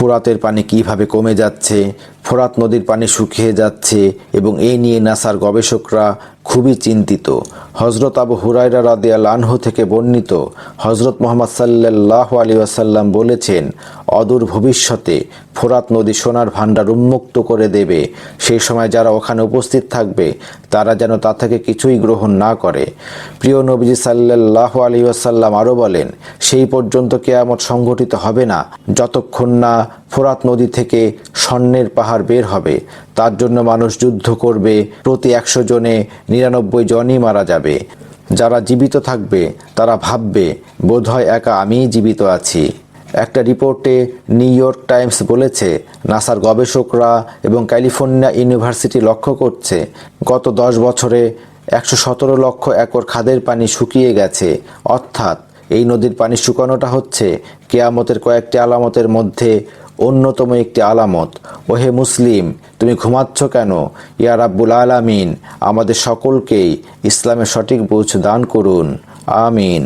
ফোরাতের পানি কীভাবে কমে যাচ্ছে, ফোরাত নদীর পানি শুকিয়ে যাচ্ছে এবং এই নিয়ে নাসার গবেষকরা খুবই চিন্তিত। হজরত আবু হুরাইরা রাদিয়াল আনহু থেকে বর্ণিত হজরত মোহাম্মদ সাল্লাহ আলী আসাল্লাম বলেছেন, অদূর ভবিষ্যতে ফোরাত নদী সোনার ভাণ্ডার উন্মুক্ত করে দেবে। সেই সময় যারা ওখানে উপস্থিত থাকবে, তারা যেন তা থেকে কিছুই গ্রহণ না করে। প্রিয় নবীজি সাল্লাহ আলী আসাল্লাম আরও বলেন, সেই পর্যন্ত কেয়ামত সংঘটিত হবে না। যতক্ষণ না ফোরাত নদী থেকে স্বর্ণের পাহাড় বের হবে তার জন্য মানুষ যুদ্ধ করবে, প্রতি একশো জনে নিরানব্বই জনই মারা যাবে। যারা জীবিত থাকবে, তারা ভাববে, বোধহয় একা আমিই জীবিত আছি। একটা রিপোর্টে নিউ ইয়র্ক টাইমস বলেছে, নাসার গবেষকরা এবং ক্যালিফোর্নিয়া ইউনিভার্সিটি লক্ষ্য করছে, গত দশ বছরে একশো সতেরো লক্ষ একর খাদের পানি শুকিয়ে গেছে। অর্থাৎ এই নদীর পানি শুকানোটা হচ্ছে কেয়ামতের কয়েকটি আলামতের মধ্যে অন্যতম একটি আলামত। ওহে মুসলিম, তুমি ঘুমাচ্ছ কেন? ইয়া রাব্বুল আলামিন, আমাদের সকলকেই ইসলামের সঠিক বুঝ দান করুন। আমিন।